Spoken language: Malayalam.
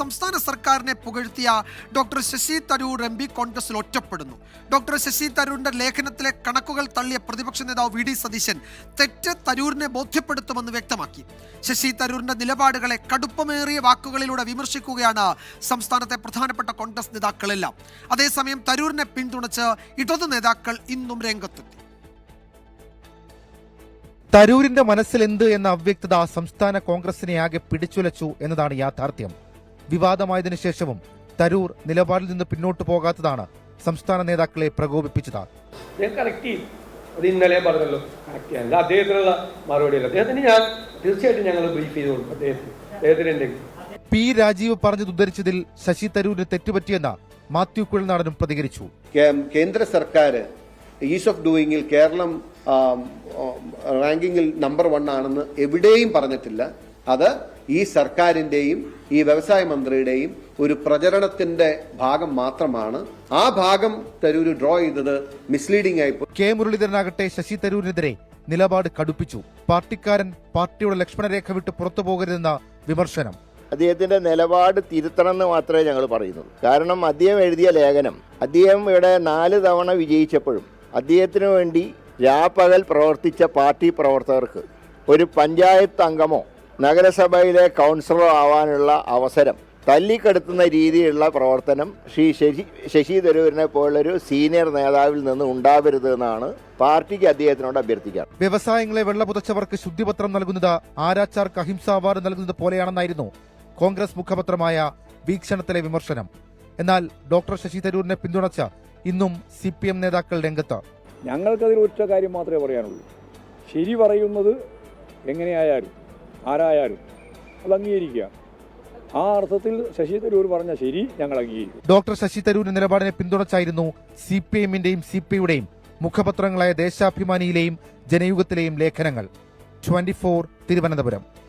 സംസ്ഥാന സർക്കാരിനെ പുകഴ്ത്തിയ doctor Shashi Tharoor M P കോൺഗ്രസിൽ ഒറ്റപ്പെടുന്നു. ഡോക്ടർ ശശി തരൂരിന്റെ ലേഖനത്തിലെ കണക്കുകൾ തള്ളിയ പ്രതിപക്ഷ നേതാവ് വി ഡി സതീശൻ തെറ്റ് തരൂരിനെ ബോധ്യപ്പെടുത്തുമെന്ന് വ്യക്തമാക്കി. ശശി തരൂരിന്റെ നിലപാടുകളെ കടുപ്പമേറിയ വാക്കുകളിലൂടെ വിമർശിക്കുകയാണ് സംസ്ഥാനത്തെ പ്രധാനപ്പെട്ട കോൺഗ്രസ് നേതാക്കളെല്ലാം. അതേസമയം തരൂരിനെ പിന്തുണച്ച് ഇടതു നേതാക്കൾ ഇന്നും രംഗത്തെത്തി. തരൂരിന്റെ മനസ്സിൽ എന്ത് എന്ന അവ്യക്തത സംസ്ഥാന കോൺഗ്രസിനെ ആകെ പിടിച്ചുലച്ചു എന്നതാണ് യാഥാർത്ഥ്യം. വിവാദമായതിനു ശേഷവും തരൂർ നിലപാടിൽ നിന്ന് പിന്നോട്ട് പോകാത്തതാണ് സംസ്ഥാന നേതാക്കളെ പ്രകോപിപ്പിച്ചത്. അത് ഇന്നലെ പറഞ്ഞല്ലോ. കറക്റ്റ് ചെയ്യാൻ അത് അദ്ദേഹത്തിനുള്ള മറുപടിയല്ല അദ്ദേഹത്തിന് ഞാൻ തീർച്ചയായിട്ടും ഞങ്ങൾ ബ്രീഫ് ചെയ്ത് കൊടുക്കും. അദ്ദേഹത്തിന്. അദ്ദേഹത്തിന് എന്തെങ്കിലും പി രാജീവ് പറഞ്ഞത് ഉദ്ധരിച്ചതിൽ ശശി തരൂരിന് തെറ്റുപറ്റിയെന്ന് മാത്യു കുഴൽനാടനും പ്രതികരിച്ചു. കേന്ദ്ര സർക്കാർ ഈസ് ഓഫ് ഡൂയിങ്ങിൽ കേരളം റാങ്കിങ്ങിൽ നമ്പർ വൺ ആണെന്ന് എവിടെയും പറഞ്ഞിട്ടില്ല. അത് ഈ സർക്കാരിന്റെയും ഈ വ്യവസായ മന്ത്രിയുടെയും ഒരു പ്രചരണത്തിന്റെ ഭാഗം മാത്രമാണ്. ആ ഭാഗം തരൂര് ഡ്രോ ചെയ്തത് മിസ്ലീഡിംഗ് ആയി കെ മുരളീധരനാകട്ടെ ശശി തരൂരിനെതിരെ നിലപാട് കടുപ്പിച്ചു. പാർട്ടിക്കാരൻ പാർട്ടിയുടെ ലക്ഷ്മണരേഖ വിട്ട് പുറത്തു പോകരുതെന്ന വിമർശനം. അദ്ദേഹത്തിന്റെ നിലപാട് തിരുത്തണം എന്ന് മാത്രമേ ഞങ്ങൾ പറയുന്നുള്ളൂ. കാരണം അദ്ദേഹം എഴുതിയ ലേഖനം അദ്ദേഹം ഇവിടെ നാല് തവണ വിജയിച്ചപ്പോഴും അദ്ദേഹത്തിന് വേണ്ടി രാപ്പകൽ പ്രവർത്തിച്ച പാർട്ടി പ്രവർത്തകർക്ക് ഒരു പഞ്ചായത്ത് അംഗമോ നഗരസഭയിലെ കൗൺസിലറോ ആവാനുള്ള അവസരം തല്ലിക്കെടുത്തുന്ന രീതിയിലുള്ള പ്രവർത്തനം ശ്രീ ശശി ശശി തരൂരിനെ പോലുള്ളൊരു സീനിയർ നേതാവിൽ നിന്ന് ഉണ്ടാവരുത് എന്നാണ് പാർട്ടിക്ക് അദ്ദേഹത്തിനോട് അഭ്യർത്ഥിക്കാം വ്യവസായങ്ങളെ വെള്ളപുതച്ചവർക്ക് ശുദ്ധിപത്രം നൽകുന്നത് ആരാച്ചാർക്ക് അഹിംസ അവാർഡ് നൽകുന്നത് പോലെയാണെന്നായിരുന്നു കോൺഗ്രസ് മുഖപത്രമായ വീക്ഷണത്തിലെ വിമർശനം. എന്നാൽ ഡോക്ടർ ശശി തരൂരിനെ പിന്തുണച്ച ഇന്നും സി പി എം നേതാക്കൾ രംഗത്ത്. ഞങ്ങൾക്കതിൽ ഒറ്റ കാര്യം മാത്രമേ പറയാനുള്ളൂ. ശരി പറയുന്നത് എങ്ങനെയായാലും ആരായാലും അത് അംഗീകരിക്കുക. ആ അർത്ഥത്തിൽ ശശി തരൂർ പറഞ്ഞ ശരി ഞങ്ങൾ അംഗീകരിക്കും. ഡോക്ടർ ശശി തരൂരിന്റെ നിലപാടിനെ പിന്തുണച്ചായിരുന്നു സി പി എമ്മിന്റെയും സി പി യുടെയും മുഖപത്രങ്ങളായ ദേശാഭിമാനിയിലെയും ജനയുഗത്തിലെയും ലേഖനങ്ങൾ. Twenty four Thiruvananthapuram.